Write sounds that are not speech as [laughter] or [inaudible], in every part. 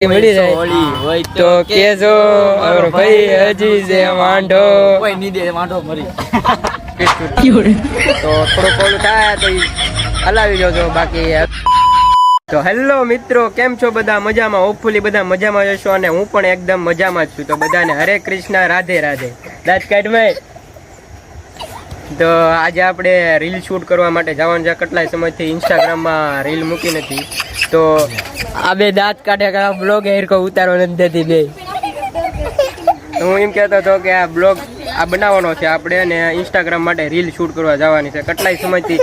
મળી જાય તો કેજો અર ભાઈ હજી જે વાંઢો. કોઈ ની દે વાંઢો મરી. [laughs] તો થોડુંક ઓલું થાય તો હલાવી જોજો બાકી. તો હેલો મિત્રો કેમ છો બધા? મજામાં? હોપફુલી બધા મજામાં જશો અને હું પણ એકદમ મજામાં જ છું. તો બધાને હરે કૃષ્ણ રાધે રાધે. દાંત કાઢ મેં તો આજે આપણે રીલ શૂટ કરવા માટે જવાનું છે. કેટલાય સમયથી ઇન્સ્ટાગ્રામમાં રીલ મૂકી નથી. તો આ બે દાંત કાઢ્યા કે બ્લોગ હેરકો ઉતારવો નથી દેતી બે. હું એમ કહેતો હતો કે આ બ્લોગ આ બનાવવાનો છે આપણે અને ઇન્સ્ટાગ્રામ માટે રીલ શૂટ કરવા જવાની છે. કેટલાય સમયથી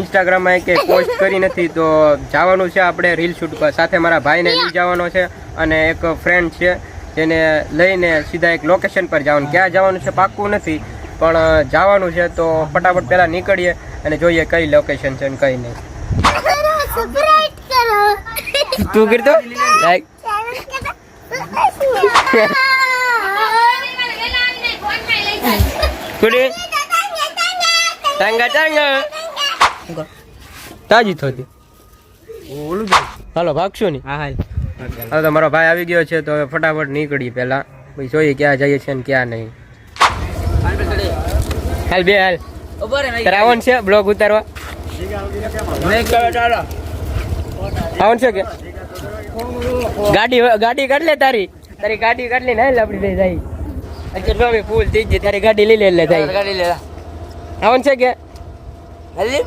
ઇન્સ્ટાગ્રામમાં કે પોસ્ટ કરી નથી, તો જવાનું છે આપણે રીલ શૂટ કરવા સાથે મારા ભાઈને લઈ જવાનો છે અને એક ફ્રેન્ડ છે જેને લઈને સીધા એક લોકેશન પર જવાનું. ક્યાં જવાનું છે પાક્કું નથી, પણ જવાનું છે તો ફટાફટ પહેલાં નીકળીએ અને જોઈએ કઈ લોકેશન છે અને કઈ નહીં. [laughs] કરો તું કરતો લાઈક કુડી ટાંગા ટાંગા તાજી થોતી હાલો ભાગશું ને હા હાલ. હવે તો મારો ભાઈ આવી ગયો છે તો હવે ફટાફટ નીકળી પહેલા. પછી જોઈએ ક્યાં જઈએ છે ને ક્યાં નહીં. હાલ બે હાલ. ઊભો રે તારે આવવાનું છે બ્લોગ ઉતારવા. કરો છે કે? ગાડી ગાડી કાઢ લે તારી. તારી ગાડી કાઢ લઈને આપડી લઈ જાય. અત્યારે સ્વામી ફૂલ થઈ ગઈ તારી ગાડી લઈ લે એટલે જાય. ગાડી લેલા આવન છે કે? હાલી?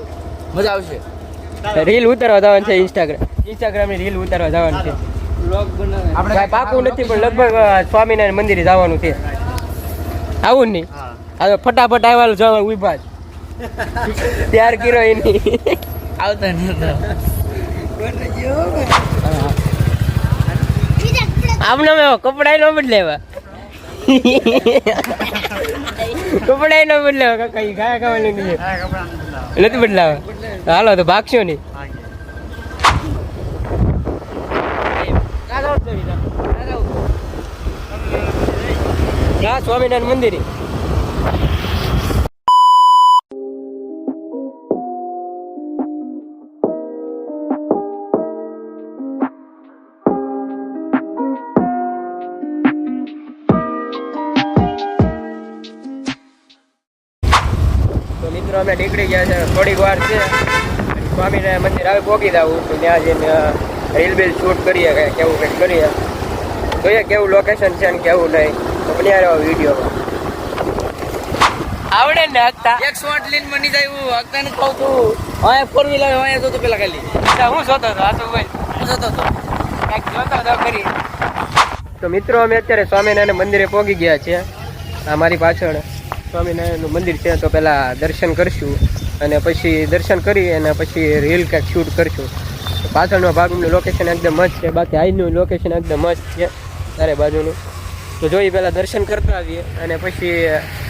મજા આવશે. રીલ ઉતારવા જવાનું છે ઇન્સ્ટાગ્રામ ઇન્સ્ટાગ્રામની રીલ ઉતારવા જવાનું છે. આપણે બનાવે પાકું નથી પણ લગભગ સ્વામિનારાયણ મંદિરે જવાનું છે. આવું નહીં હા. હવે ફટાફટ આવ્યા જવા ઊભા [laughs] ત્યાર કર્યો એની. આવતા. આમને મેં કપડા નો બદલેવા કપડા નો બદલેવા કાકા ઈ ખાયા ખાવાની નથી નથી બદલાવ? તો હાલો તો ભાગશો નહીં. સ્વામિનારાયણ મંદિરે. મિત્રો અમે નીકળી ગયા છે. થોડીક વાર છે. સ્વામીને મંદિર આવે પહોંચી જવું તો ત્યાં જઈને રીલ બીલ શૂટ કરીએ કે કેવું કંઈક કરીએ. જોઈએ કેવું લોકેશન છે ને કેવું નહીં. તો બન્યા રહ્યો વિડીયોમાં આવડે ને હકતા. એક શોટ લઈને બની જાય હું હકતા ને કહું તું હા ફોર વ્હીલર હા તો પેલા ખાલી. હું જોતો હતો આ તો ભાઈ હું જતો હતો. કંઈક જોતો હતો કરી તો મિત્રો અમે અત્યારે સ્વામિનારાયણ મંદિરે પહોંચી ગયા છીએ. આ મારી પાછળ. સ્વામિનારાયણનું મંદિર છે, તો પહેલાં દર્શન કરશું અને પછી દર્શન કરી અને પછી રીલ કંઈક શૂટ કરશું. પાછળનો ભાગનું લોકેશન એકદમ મસ્ત છે, બાકી આજનું લોકેશન એકદમ મસ્ત છે, ચારે બાજુનું. તો જોઈએ પહેલાં દર્શન કરતા આવીએ અને પછી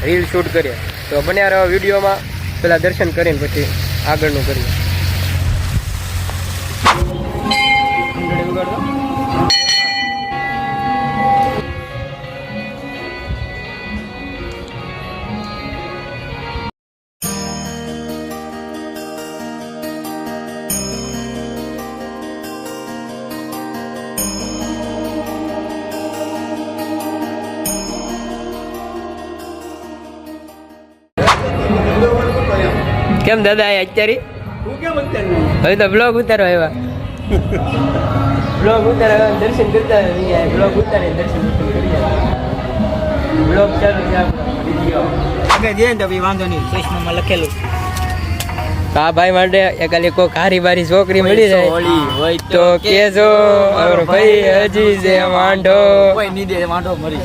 રીલ શૂટ કરીએ. તો બન્યા રહો વિડીયોમાં, પહેલાં દર્શન કરીને પછી આગળનું કરીએ. કેમ દાદા અત્યારે? હવે તો બ્લોગ ઉતારો આવ્યા. બ્લોગ ઉતારો દર્શન કરતા બ્લોગ ઉતારે દર્શન બ્લોગ ચાલુ છે આપણો જઈએ ને તો ભાઈ વાંધો નહીં. ચશ્મામાં લખેલું. આ ભાઈ માટે એકાલી કોઈ હારી બારી છોકરી મળી જાય. હોય તો કેજો. ભાઈ હજી જે વાંઢો. કોઈ ની દે વાંઢો મરી.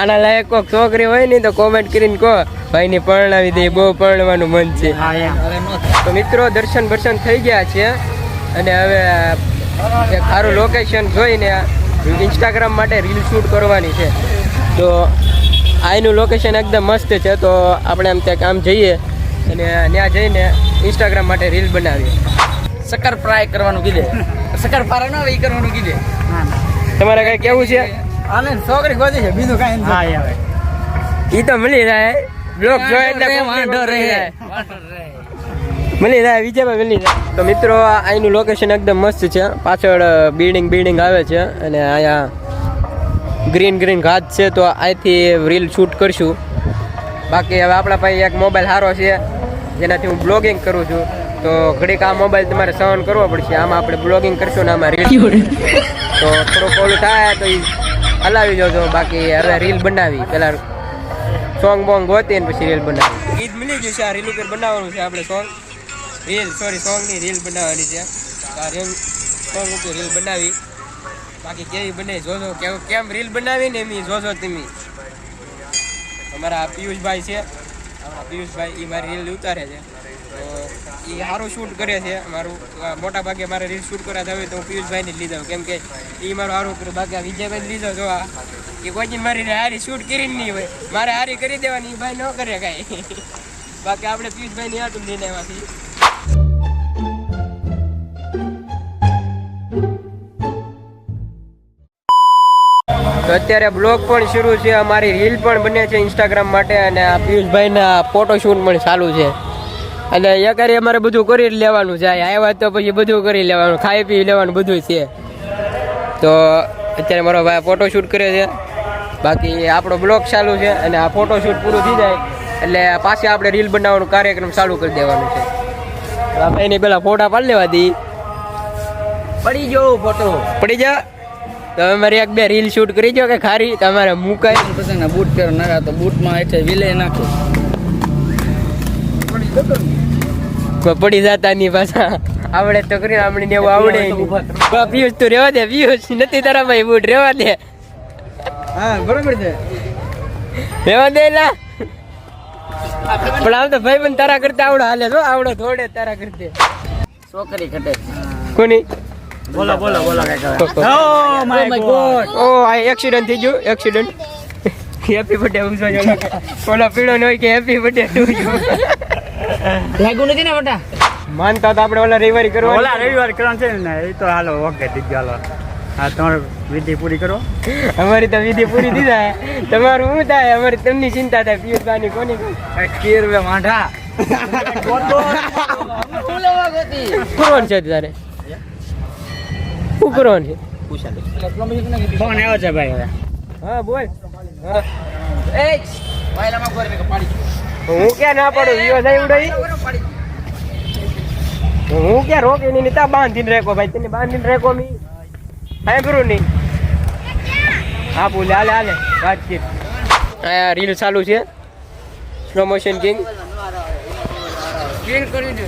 આના લાયક કોક છોકરી હોય ને તો કોમેન્ટ કરીને કહો. ભાઈ ની પરણાવી દે બહુ પરણવાનું મન છે. તો મિત્રો દર્શન બર્શન થઈ ગયા છે. અને હવે એક સારું લોકેશન જોઈને ઇન્સ્ટાગ્રામ માટે રીલ શૂટ કરવાની છે. તો આનું લોકેશન એકદમ મસ્ત છે. તો આપણે આમ ત્યાં આમ જઈએ અને ત્યાં જઈને ઇન્સ્ટાગ્રામ માટે રીલ બનાવીએ. શક્કર ફ્રાય કરવાનું કીધે. [laughs] શક્કર ફ્રાય ન ઈ કરવાનું કીધે. તમારે કઈ કેવું છે? આને છોકરી ગોતી છે બીજું કાંઈ હા યાર ઈ તો મળી જાય. બ્લોક જોઈ એટલે વાંઢો રહે. વાંઢો રહે. મળી જાય વિજયભાઈ મળી જાય. તો મિત્રો અહીંનું લોકેશન એકદમ મસ્ત છે. પાછળ બિલ્ડિંગ બિલ્ડિંગ આવે છે. અને અહીંયા ગ્રીન ગ્રીન ઘાસ છે તો અહીંથી રીલ શૂટ કરશું. બાકી હવે આપણા પાસે એક મોબાઈલ સારો છે જેનાથી હું બ્લોગિંગ કરું છું. તો ઘડીક આ મોબાઈલ તમારે સહન કરવો પડશે. આમાં આપણે બ્લોગિંગ કરશું ને આમાં રીલ [laughs] તો થોડુંક ઓલું થાય તો હલાવી જોજો બાકી હવે રીલ બનાવી. પેલા સોંગ બોંગ ગોતી ને પછી રીલ બનાવી. ગીત મળી ગયું છે. આ રીલ ઉપર બનાવવાનું છે આપણે સોંગ રીલ સોરી સોંગની રીલ બનાવવાની છે. આ રીલ સોંગ ઉપર રીલ બનાવી. બાકી કેવી બને જોજો. કેમ રીલ બનાવી ને એમ જોજો તમે. અમારા પિયુષભાઈ છે. પિયુષભાઈ એ મારી રીલ ઉતારે છે. તો એ સારું શૂટ કરે છે. મારું મોટા ભાગે મારે રીલ શૂટ કરાતા હોય તો હું પિયુષભાઈને જ લીધો કેમ કે એ મારું સારું કર્યું બાકી વિજયભાઈ લીધો જો આ. એ કોઈ મારી હારી શૂટ કરી નહીં હોય. મારે હારી કરી દેવાની. એ ભાઈ ન કરે કાંઈ. [laughs] બાકી આપણે પિયુષભાઈની હાટું લઈને છીએ. તો અત્યારે બ્લોગ પણ શરૂ છે અમારી રીલ પણ બને છે ઇન્સ્ટાગ્રામ માટે અને આ પિયુષભાઈના ફોટોશૂટ પણ ચાલુ છે. અને કરી અમારે બધું કરી લેવાનું છે આવ્યા તો પછી બધું કરી લેવાનું ખાઈ પી લેવાનું બધું છે. તો અત્યારે મારો ભાઈ ફોટોશૂટ કરે છે. બાકી આપણો બ્લોગ ચાલુ છે અને આ ફોટોશૂટ પૂરું થઈ જાય એટલે પાછી આપણે રીલ બનાવવાનો કાર્યક્રમ ચાલુ કરી દેવાનું છે. આ ભાઈને પહેલાં ફોટા પાડી લેવા દી. પડી ગયો ફોટો પડી જા તો હવે મારી એક બે રીલ શૂટ કરી જો કે ખારી તમારે મુકાય. પછી ના બૂટ પહેરો ના તો બૂટમાં એટલે વિલે નાખો. કોઈ પડી જતા નહીં પાછા. આવડે તો કરી આપણે ને એવું આવડે પિયુષ તું રેવા દે પિયુષ. નથી તારા ભાઈ બૂટ રેવા દે. હા બરોબર છે. રેવા દે લા. પણ આમ તો ભાઈ પણ તારા કરતા આવડો. હાલે જો આવડે થોડે તારા કરતે. છોકરી ખટે કોની? બોલો બોલો બોલો Oh my God. ઓ આ એક્સિડન્ટ થઈ ગયું. એક્સિડન્ટ હેપી બર્થડે ઉજવા જો ઓલો પીળો ન હોય કે હેપી બર્થડે ટુ યુ લાગુ નથી ને બટા? માનતા તો આપણે ઓલા રવિવારી કરવા ઓલા રવિવાર કરવાનું છે ને એ તો હાલો ઓકે થઈ ગયો હા તમારે વિધિ પૂરી કરો. અમારી તો વિધિ પૂરી થઈ જાય તમારું શું થાય? અમારી તમની ચિંતા થાય. પિયુષભાઈની કોની કેર બે માંઢા કોણ છે તારે? શું કરવાનું ફોન આવ્યો છે ભાઈ હવે. હા બોલ. એ વાયલામાં ગોર મેં પાડી હું ક્યાં ના પાડું? વિયો થાય ઉડાઈ હું ક્યાં રોકી? નહીં તા બાંધીને રેકો ભાઈ. તને બાંધીને રેકો મી. સાંભળું નહીં હા બોલે હાલે હાલે. વાતચીત. આ રીલ ચાલુ છે. સ્લો મોશન કિંગ કરી દે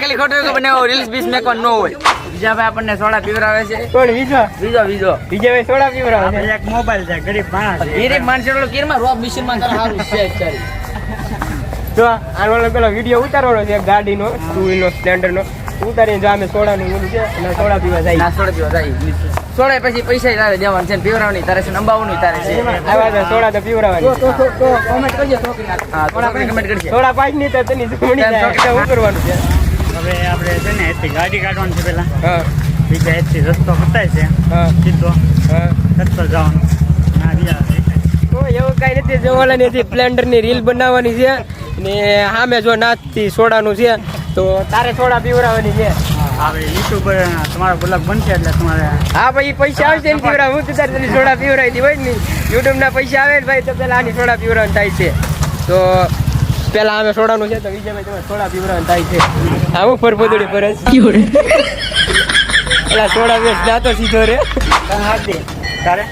ખાલી ખોટું બનાવો રીલ્સ બીસ મેકવા ન હોય. બીજા ભાઈ આપણને સોડા પીવરાવે છે. કોણ વિજો બીજો બીજો. બીજા ભાઈ સોડા પીવરાવે છે? એક મોબાઈલ છે ગરીબ માણસ છે. ગીરી માણસો કીરમાં રોબ મિશનમાં તારે સારું છે અત્યારે. જો આનો પેલો વીડિયો ઉતારવાનો છે ગાડીનો ટુ વ્હીલનો સ્પ્લેન્ડરનો ઉતારીને જો અમે સોડાનું ઓલું છે અને સોડા પીવા જાય. સોડા પીવા જાય સોડા પછી પૈસા તારે દેવાનું છે ને પીવરાવવાની તારે છે ને તારે છે. આવા તો સોડા તો પીવરાવાની. કોમેન્ટ કરજો હા તો કમેન્ટ કરજે. સોડા પાંચની તો તેની જમણી શું કરવાનું છે? હવે આપણે છે ને એથી ગાડી કાઢવાની છે પેલા હા. બીજા એથી રસ્તો કટાય છે. હા. સીધો. હા. રસ્તો જવાનો. ના બીજા તો એવું કઈ નથી. જવાના નથી હતી સ્પ્લેન્ડરની રીલ બનાવવાની છે. ને સામે જો નાથથી સોડાનું છે તો તારે સોડા પીવડાવવાની છે. હવે યુટ્યુબ તમારો બ્લોગ બનશે એટલે તમારે હા ભાઈ પૈસા આવશે ને પીવરા હું તો તારે તને સોડા પીવડાવી દી હોય ને યુટ્યુબના પૈસા આવે ને ભાઈ તો પહેલાં આની સોડા પીવરાવાનું થાય છે. તો પહેલાં અમે સોડાનું છે તો વિજયભાઈ તમારે સોડા પીવરાવાનું થાય છે. હા હું પર પર જ પેલા સોડા વેચ જાતો સીધો રે. તારે?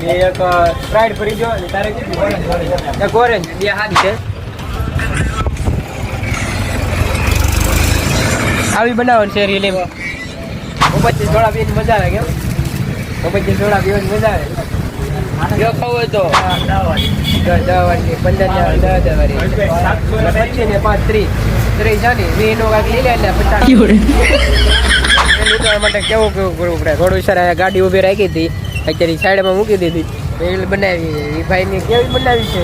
મેં એક સ્પ્રાઇટ ભરી જો તારે કેટલી? એક ઓરેન્જ બે હાથ છે. આવી બનાવવાની છે રીલ એમ. હું પછી પીવાની મજા આવે કેમ? પછી સોડા પીવાની મજા આવે? જો ખાવું તો. દસ દસ પંદર દસ દસ પચીસ ને પાંચ ત્રીસ ત્રીસ છે ને વીસ નો લઈ લે એટલે પચાસ. માટે કેવું કેવું કરવું પડે? થોડું સર ગાડી ઊભી રાખી હતી. અત્યારે સાઈડમાં મૂકી દીધી. રીલ બનાવી એ ભાઈની કેવી બનાવી છે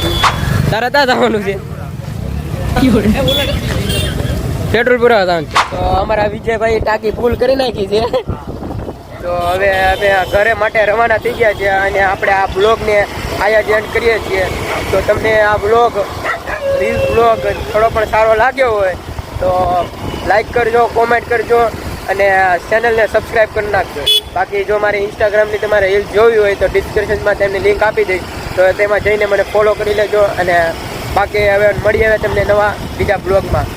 તારા તા ત્યાં જવાનું છે? પેટ્રોલ પૂરા તો અમારા વિજયભાઈ ટાંકી ફૂલ કરી નાખી છે. તો હવે અમે ઘરે માટે રવાના થઈ ગયા છે અને આપણે આ બ્લોગને આયા જ કરીએ છીએ. તો તમને આ બ્લોગ રીલ બ્લોગ થોડો પણ સારો લાગ્યો હોય તો લાઈક કરજો કોમેન્ટ કરજો અને ચેનલને સબસ્ક્રાઈબ કરી નાખજો. બાકી જો મારી ઇન્સ્ટાગ્રામની તમારે રીલ જોવી હોય તો ડિસ્ક્રિપ્શનમાં તેમની લિંક આપી દઈશ. તો તેમાં જઈને મને ફોલો કરી લેજો અને બાકી હવે મળીએ હવે તમને નવા બીજા બ્લોગમાં.